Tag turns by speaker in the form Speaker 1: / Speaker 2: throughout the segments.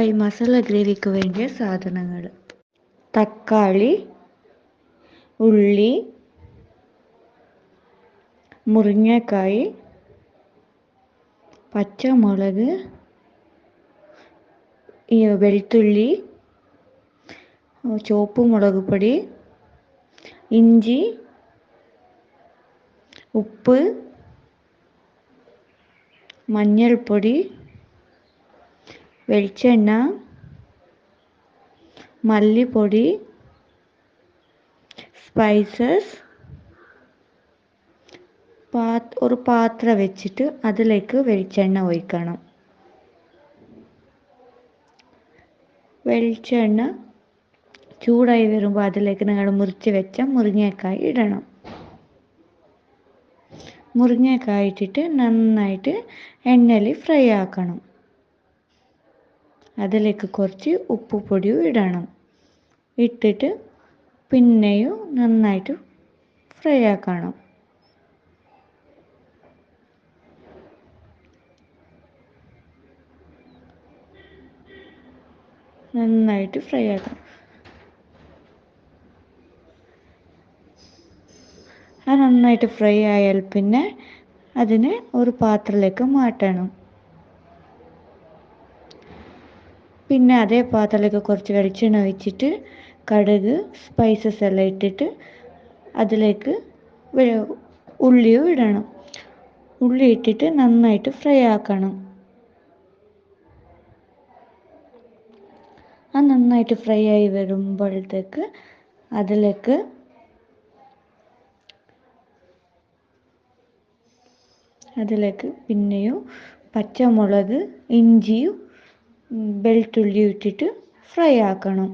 Speaker 1: മുരിങ്ങക്കായ് മസാല ഗ്രേവിക്ക് വേണ്ടിയ സാധനങ്ങൾ തക്കാളി ഉള്ളി മുരിങ്ങക്കായ് പച്ചമുളക് ഈ വെളുത്തുള്ളി ചുവപ്പ് മുളക് പൊടി ഇഞ്ചി ഉപ്പ് മഞ്ഞൾപ്പൊടി വെളിച്ചെണ്ണ മല്ലിപ്പൊടി സ്പൈസസ് പാ ഒരു പാത്രം വെച്ചിട്ട് അതിലേക്ക് വെളിച്ചെണ്ണ ഒഴിക്കണം. വെളിച്ചെണ്ണ ചൂടായി വരുമ്പോൾ അതിലേക്ക് നിങ്ങൾ മുറിച്ച് വെച്ച മുരിങ്ങക്കായ് ഇടണം. മുരിങ്ങക്കായ് ഇട്ടിട്ട് നന്നായിട്ട് എണ്ണയിൽ ഫ്രൈ ആക്കണം. അതിലേക്ക് കുറച്ച് ഉപ്പ് പൊടിയും ഇടണം. ഇട്ടിട്ട് പിന്നെയും നന്നായിട്ട് ഫ്രൈ ആക്കണം. നന്നായിട്ട് ഫ്രൈ ആക്കണം. അത് നന്നായിട്ട് ഫ്രൈ ആയാൽ പിന്നെ അതിനെ ഒരു പാത്രത്തിലേക്ക് മാറ്റണം. പിന്നെ അതേ പാത്രത്തിലേക്ക് കുറച്ച് വെളിച്ചെണ്ണ ഒഴിച്ചിട്ട് കടുക് സ്പൈസസ് എല്ലാം ഇട്ടിട്ട് അതിലേക്ക് ഉള്ളിയും ഇടണം. ഉള്ളി ഇട്ടിട്ട് നന്നായിട്ട് ഫ്രൈ ആക്കണം. ആ നന്നായിട്ട് ഫ്രൈ ആയി വരുമ്പോഴത്തേക്ക് അതിലേക്ക് അതിലേക്ക് പിന്നെയും പച്ചമുളക് ഇഞ്ചിയും വെളുത്തുള്ളിയും ഇട്ടിട്ട് ഫ്രൈ ആക്കണം.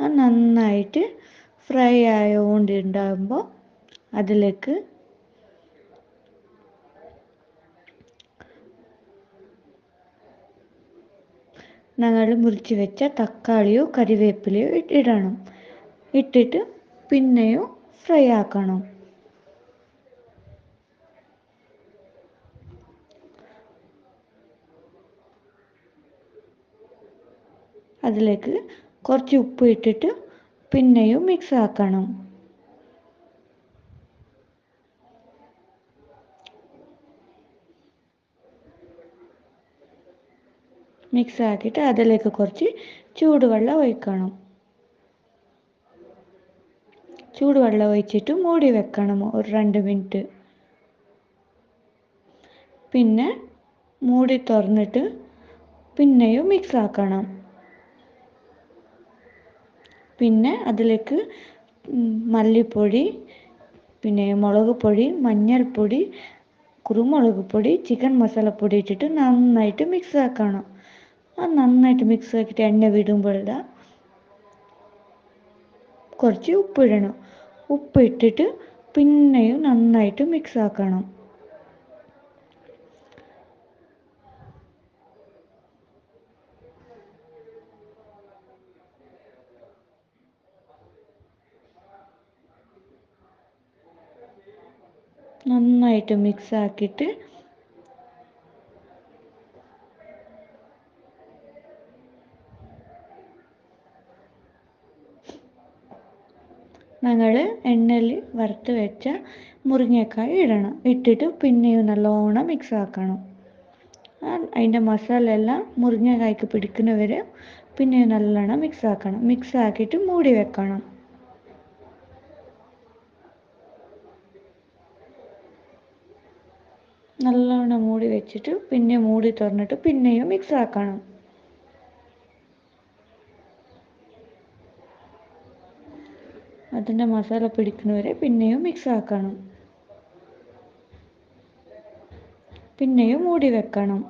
Speaker 1: നന്നായിട്ട് ഫ്രൈ ആയോണ്ടുണ്ടാകുമ്പോൾ അതിലേക്ക് ഞങ്ങൾ മുറിച്ച് വെച്ച തക്കാളിയോ കറിവേപ്പിലയോ ഇട്ടിടണം ഇട്ടിട്ട് പിന്നെയും ഫ്രൈ ആക്കണം. അതിലേക്ക് കുറച്ച് ഉപ്പ് ഇട്ടിട്ട് പിന്നെയും മിക്സ് ആക്കണം. മിക്സ് ആക്കിയിട്ട് അതിലേക്ക് കുറച്ച് ചൂടുവെള്ളം ഒഴിക്കണം. ചൂടുവെള്ളം ഒഴിച്ചിട്ട് മൂടി വെക്കണം ഒരു രണ്ട് മിനിറ്റ്. പിന്നെ മൂടി തുറന്നിട്ട് പിന്നെയും മിക്സ് ആക്കണം. പിന്നെ അതിലേക്ക് മല്ലിപ്പൊടി പിന്നെ മുളക് പൊടി മഞ്ഞൾപ്പൊടി കുരുമുളക് പൊടി ചിക്കൻ മസാലപ്പൊടി ഇട്ടിട്ട് നന്നായിട്ട് മിക്സ് ആക്കണം. അത് നന്നായിട്ട് മിക്സ് ആക്കിയിട്ട് എണ്ണ വിടുമ്പോഴാ കുറച്ച് ഉപ്പിടണം. ഉപ്പ് ഇട്ടിട്ട് പിന്നെയും നന്നായിട്ട് മിക്സ് ആക്കണം. നന്നായിട്ട് മിക്സ് ആക്കിയിട്ട് ഞങ്ങൾ എണ്ണയിൽ വറുത്ത് വെച്ച മുരിങ്ങക്കായ ഇടണം. ഇട്ടിട്ട് പിന്നെയും നല്ലോണം മിക്സ് ആക്കണം അതിന്റെ മസാല എല്ലാം മുരിങ്ങക്കായ്ക്ക് പിടിക്കുന്നവരെ പിന്നെയും നല്ലോണം മിക്സ് ആക്കണം മിക്സ് ആക്കിയിട്ട് മൂടി വെക്കണം. നല്ലോണം മൂടി വെച്ചിട്ട് പിന്നെ മൂടി തുറന്നിട്ട് പിന്നെയും മിക്സ് ആക്കണം. അതിന്റെ മസാല പിടിക്കുന്നവരെ പിന്നെയും മിക്സ് ആക്കണം. പിന്നെയും മൂടി വെക്കണം.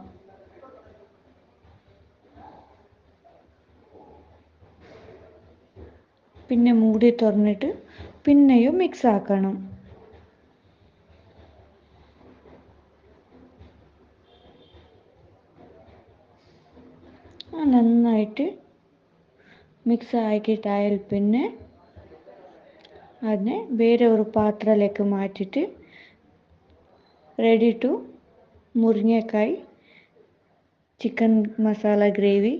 Speaker 1: പിന്നെ മൂടി തുറന്നിട്ട് പിന്നെയും മിക്സ് ആക്കണം ആ നന്നായിട്ട് മിക്സ് ആക്കിയിട്ടായാൽ പിന്നെ അതിനെ വേറെ ഒരു പാത്രത്തിലേക്ക് മാറ്റിയിട്ട് റെഡി ടു മുരിങ്ങക്കായ് ചിക്കൻ മസാല ഗ്രേവി